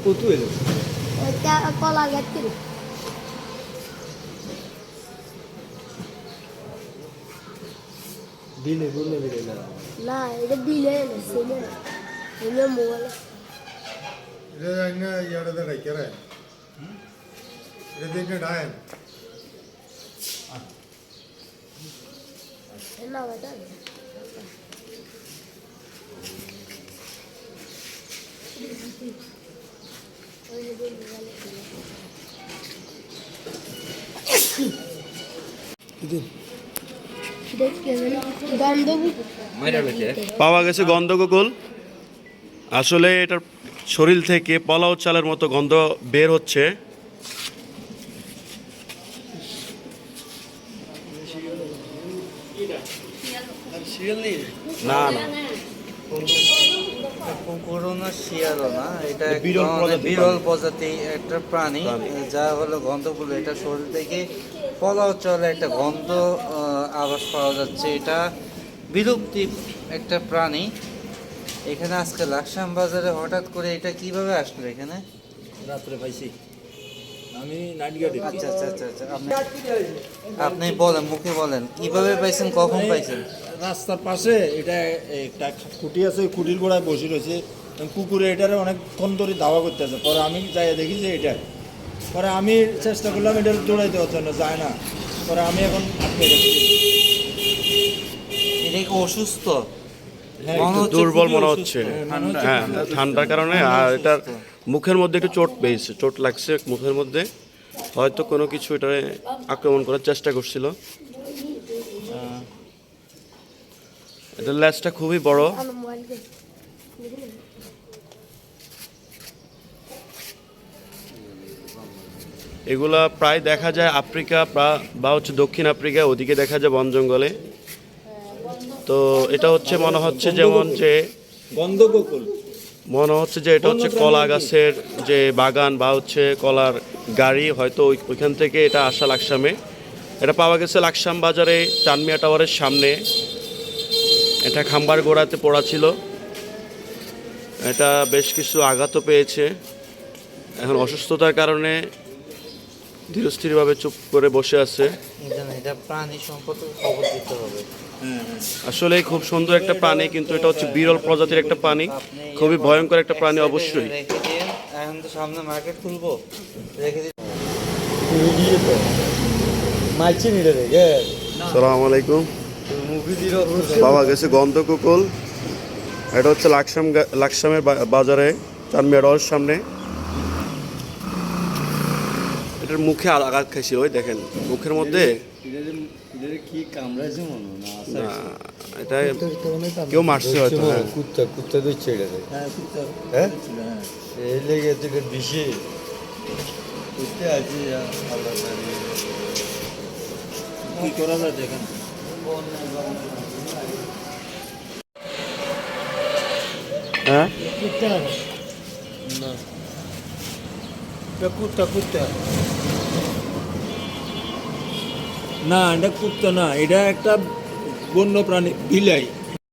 কত এলো এটা কলা গাছ দিলে বললে বেড়ে না না এটা বিলে না সেলে না এটা মোবাইল ഇത് അങ്ങ് ഇയാളത് കഴിക്കറേ ഇതിന്റെ ഡായൻ না বেটা দেখতে গন্ধ পাওয়া গেছে গন্ধগোকুল আসলে এটার শরীর থেকে পলাও চালের মতো গন্ধ বের হচ্ছে। না না। পুরোনো শিয়ালও না এটা বিরল ধরনের প্রজাতির বিরল প্রাণী। প্রজাতি একটা প্রাণী প্রাণী। যা হলো গন্ধগুলো এটা শরীর থেকে পলাও চলে একটা গন্ধ পাওয়া যাচ্ছে এটা বিলুপ্তি একটা প্রাণী এখানে আজকে লাকসাম বাজারে হঠাৎ করে এটা কীভাবে আসলো এখানে রাত্রে পাইছি আমি আচ্ছা আচ্ছা আচ্ছা আচ্ছা আপনি আপনি বলেন মুখে বলেন। কীভাবে পাইছেন কখন পাইছেন? রাস্তার পাশে এটা একটা খুঁটি আছে খুঁটির গোড়ায় বসে রয়েছে। কুকুরে এটারে অনেকক্ষণ ধরে দাওয়া করতেছে। পরে আমি যাই দেখি যে এটা। পরে আমি চেষ্টা করলাম এটা দৌড়াই দেওয়ার জন্য যায় না। পরে আমি এখন আটকে গেছি। এটা কি অসুস্থ হ্যাঁ, মনে একটু হচ্ছে দুর্বল মনে হচ্ছে। হ্যাঁ ঠান্ডার কারণে আর এটার মুখের মধ্যে একটু চোট পেয়েছে চোট লাগছে মুখের মধ্যে। হয়তো কোনো কিছু এটা আক্রমণ করার চেষ্টা করছিল। এটার ল্যাসটা খুবই বড়। এগুলা প্রায় দেখা যায় আফ্রিকা বা হচ্ছে দক্ষিণ আফ্রিকা ওদিকে দেখা যায় বন জঙ্গলে। তো এটা হচ্ছে মনে হচ্ছে যেমন যে গন্ধগোকুল। মনে হচ্ছে যে এটা হচ্ছে কলা গাছের যে বাগান বা হচ্ছে কলার গাড়ি হয়তো ওইখান থেকে এটা আসা লাকসামে। এটা পাওয়া গেছে লাকসাম বাজারে চানমিয়া টাওয়ারের সামনে। এটা খাম্বার গোড়াতে পড়া ছিল। এটা বেশ কিছু আঘাতও পেয়েছে। এখন অসুস্থতার কারণে ধীরস্থিরভাবে চুপ করে বসে আছে। এটা প্রাণী সম্পর্কে খবর দিতে হবে। আসলে খুব সুন্দর একটা প্রাণী কিন্তু এটা হচ্ছে বিরল প্রজাতির একটা প্রাণী। খুবই ভয়ঙ্কর একটা প্রাণী অবশ্যই। রেখে দিন এখন তো সামনে মার্কেট খুলবো। রেখে দিন নিলে রে সালাম আলাইকুম। পাওয়া গেছে গন্ধকুকুল এটা হচ্ছে লাকসাম গা- লাকসামের বা- বাজারে। চানমিয়া রস সামনে। এটার মুখে আঘাত খাইছিল ওই দেখেন মুখের মধ্যে। কি হয় না না, এটা কেউ মারছে হয়তো। কুত্তা কুত্তা দিচ্ছে এটা কুত্তা এই লেগে তো এটা কুত্তে আছে কি করা যায় দেখেন। কুত্তা। না। কুত্তা কুত্তা। না এটা কুত্তা না এটা একটা বন্য প্রাণী বিলাই।